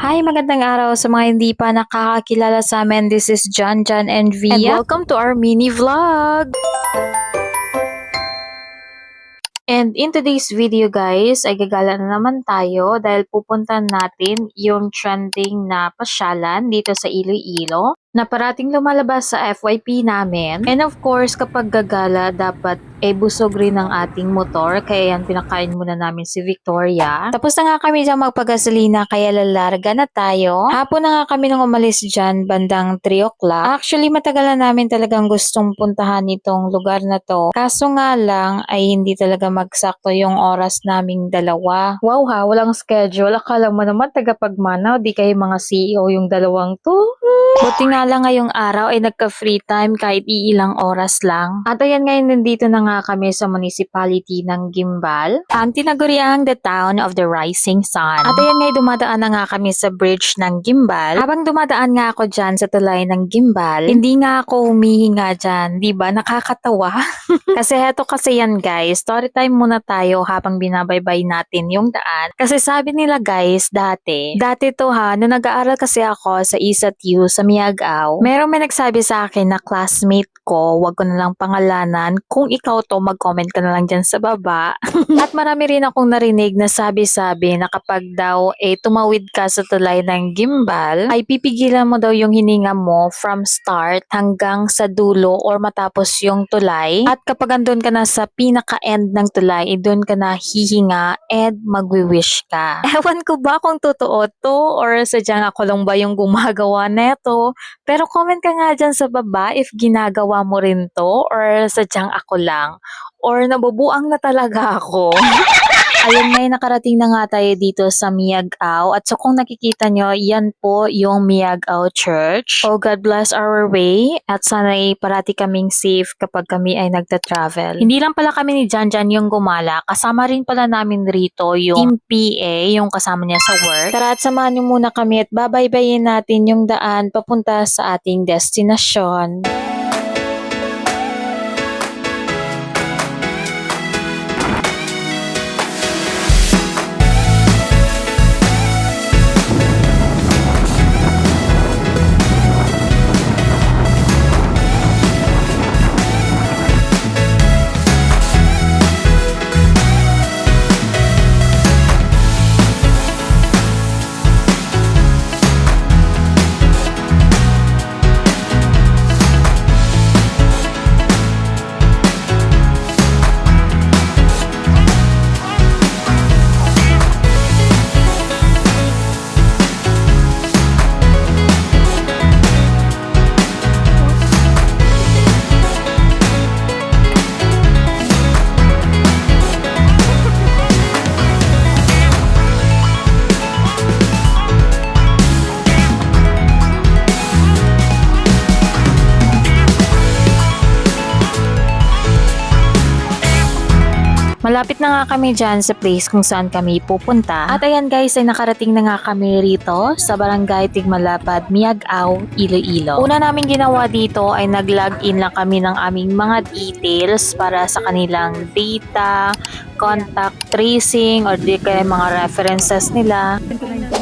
Hi, magandang araw sa mga hindi pa nakakakilala sa amin. This is John, John, and Via. And welcome to our mini vlog! And in today's video guys, ay gagala na naman tayo dahil pupunta natin yung trending na pasyalan dito sa Iloilo na parating lumalabas sa FYP namin. And of course, kapag gagala, dapat eh busog rin ang ating motor. Kaya yan, pinakain muna namin si Victoria. Tapos na nga kami dyan magpagasolina, kaya lalarga na tayo. Hapon na nga kami nung umalis dyan, bandang 3 o'clock. Actually, matagal na namin talagang gustong puntahan itong lugar na to. Kaso nga lang, ay hindi talaga magsakto yung oras naming dalawa. Wow ha, walang schedule. Akala mo naman tagapagmanaw, di kayo mga CEO yung dalawang to. Buti nga lang ngayong araw ay nagka-free time kahit iilang oras lang. At ayan ngayon nandito na nga kami sa municipality ng Gimbal, ang tinaguriang the town of the rising sun. At ayan ngayon dumadaan na nga kami sa bridge ng Gimbal. Habang dumadaan nga ako dyan sa tulay ng Gimbal, hindi nga ako humihinga dyan. Ba? Nakakatawa. kasi heto kasi yan guys, story time muna tayo habang binabaybay natin yung daan. Kasi sabi nila guys, dati, dati to ha, nung nag-aaral kasi ako sa Isat U sa Miagao, merong may nagsabi sa akin na classmate ko, wag ko na lang pangalanan, kung ikaw to, mag-comment ka na lang dyan sa baba. At marami rin akong narinig na sabi-sabi na kapag daw eh tumawid ka sa tulay ng gimbal, ay pipigilan mo daw yung hininga mo from start hanggang sa dulo or matapos yung tulay. At kapag andun ka na sa pinaka-end ng tulay, eh, doon ka na hihinga and magwi-wish ka. Ewan ko ba kung totoo to or sadyang ako lang ba yung gumagawa neto. Pero comment ka nga dyan sa baba if ginagawa mo rin to or sadyang ako lang. Or nabubuang na talaga ako. Ayun ngay nakarating na nga tayo dito sa Miagao at so kung nakikita nyo, yan po yung Miagao Church. Oh God bless our way at sana'y parati kaming safe kapag kami ay nagta-travel. Hindi lang pala kami ni Janjan yung gumala, kasama rin pala namin rito yung Team PA, yung kasama niya sa work. Tara at samahan niyo muna kami at babaybayin natin yung daan papunta sa ating destinasyon. Malapit na nga kami dyan sa place kung saan kami pupunta. At ayan guys, ay nakarating na nga kami rito sa Barangay Tigmalapad, Miagao, Iloilo. Una namin ginawa dito ay nag-login lang kami ng aming mga details para sa kanilang data, contact tracing, or di kaya mga references nila.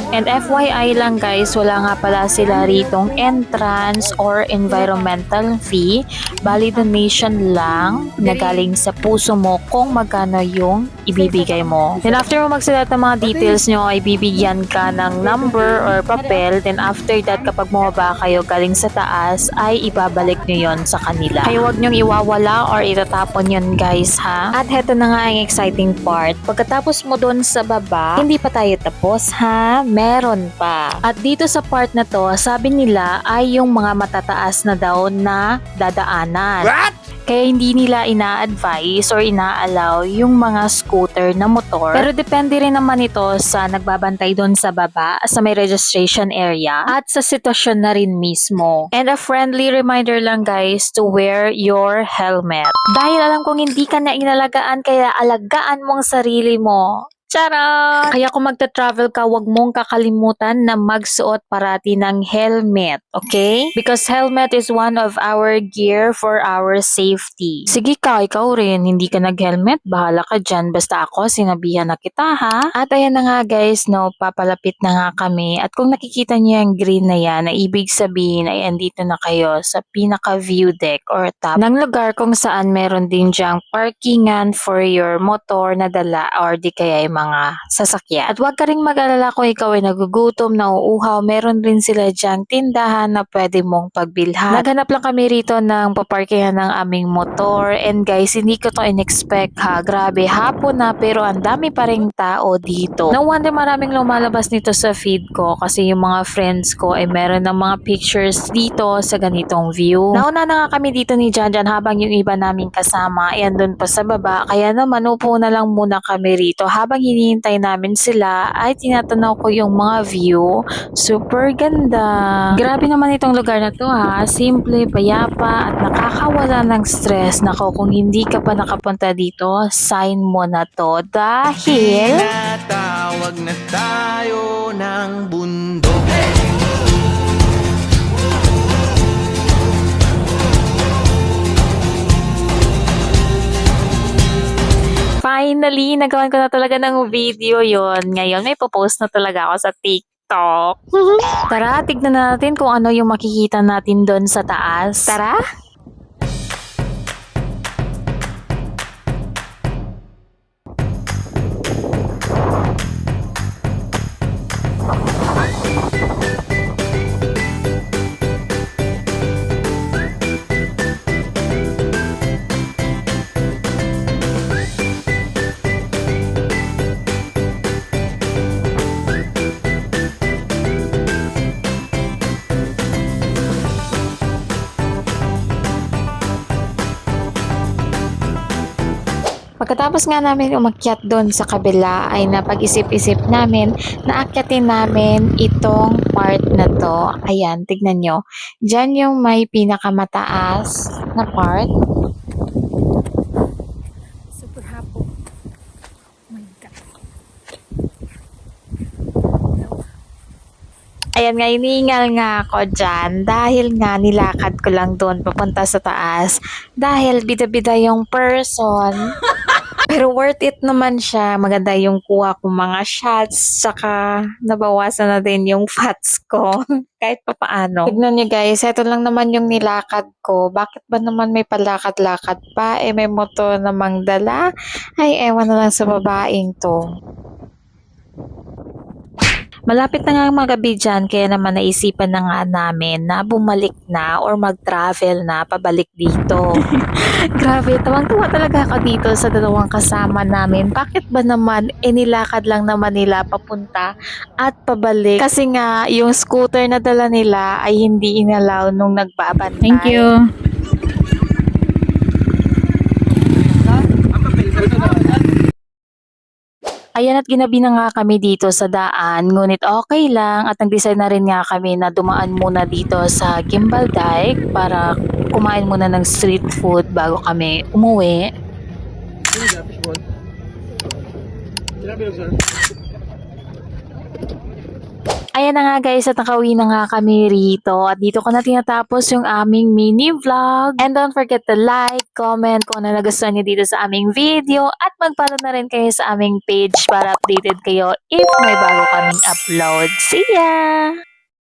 And FYI lang guys, wala nga pala sila ritong entrance or environmental fee. Bali donation lang na galing sa puso mo kung magkano yung ibibigay mo. Then after mo magsulat ng mga details nyo, ay bibigyan ka ng number or papel. Then after that, kapag bumaba kayo galing sa taas, ay ibabalik nyo yon sa kanila. Kaya huwag nyong iwawala or itatapon yon guys ha. At heto na nga ang exciting part. Pagkatapos mo doon sa baba, hindi pa tayo tapos ha. Meron pa. At dito sa part na to, sabi nila ay yung mga matataas na daw na dadaanan. What? Kaya hindi nila ina-advise or ina-allow yung mga scooter na motor. Pero depende rin naman ito sa nagbabantay doon sa baba, sa may registration area, at sa sitwasyon na rin mismo. And a friendly reminder lang guys to wear your helmet. Dahil alam kong hindi ka na inalagaan, kaya alagaan mong sarili mo. Charot! Kaya kung magta-travel ka, wag mong kakalimutan na magsuot parati ng helmet, okay? Because helmet is one of our gear for our safety. Sige ka, ikaw rin, hindi ka nag-helmet, bahala ka dyan. Basta ako, sinabihan na kita ha. At ayan na nga guys, no, papalapit na nga kami. At kung nakikita niyo yung green na yan, na ibig sabihin ay andito na kayo sa pinaka-view deck or top ng lugar kung saan meron din dyang parkingan for your motor na dala or di kaya yung mga sasakyan. At huwag ka rin mag-alala kung ikaw ay nagugutom, nauuhaw, meron rin sila dyang tindahan na pwede mong pagbilhan. Naghanap lang kami rito ng paparkingan ng aming motor and guys, hindi ko to in-expect ha. Grabe, hapon na pero ang dami pa ring tao dito. No wonder maraming lumalabas nito sa feed ko kasi yung mga friends ko ay meron ng mga pictures dito sa ganitong view. Nauna na nga kami dito ni Janjan habang yung iba naming kasama ay andun pa sa baba kaya naman upo na lang muna kami rito habang hinihintay namin sila ay tinatanaw ko yung mga view. Super ganda. Grabe naman itong lugar na to ha. Simple, payapa at nakakawala ng stress. Nako, kung hindi ka pa nakapunta dito, sign mo na to dahil... Tinatawag na tayo ng bundok Finally, nagawan ko na talaga ng video yon. Ngayon, may popost na talaga ako sa TikTok. Tara, tignan natin kung ano yung makikita natin doon sa taas. Tara! Pagkatapos nga namin umakyat doon sa kabila ay napag-isip-isip namin na akyatin namin itong part na to. Ayan, tignan nyo. Diyan yung may pinakamataas na part. Super hapo. Oh my God. Ayan nga, iniingal nga ako dyan dahil nga nilakad ko lang doon papunta sa taas dahil bida-bida yung person. Pero worth it naman siya. Maganda yung kuha ko mga shots. Saka nabawasan na din yung fats ko. Kahit pa paano. Tignan nyo guys, ito lang naman yung nilakad ko. Bakit ba naman may palakad-lakad pa? Eh may motor namang dala. Ay, ewan na lang sa babaeng to. Malapit na nga ang mga gabi dyan, kaya naman naisipan na nga namin na bumalik na or mag-travel na pabalik dito. Grabe, tawang-tuwa talaga ako dito sa dalawang kasama namin. Bakit ba naman inilakad lang naman nila papunta at pabalik? Kasi nga, yung scooter na dala nila ay hindi inalaw nung nagbabantay. Thank you. Ayan at ginabi na nga kami dito sa daan, ngunit okay lang. At nag-decide na rin nga kami na dumaan muna dito sa Gimbal Dike para kumain muna ng street food bago kami umuwi. Ayan na nga guys at nakauwi na nga kami rito at dito ko na tinatapos yung aming mini vlog. And don't forget to like, comment kung ano nagustuhan niyo dito sa aming video at mag-follow na rin kayo sa aming page para updated kayo if may bago kaming upload. See ya!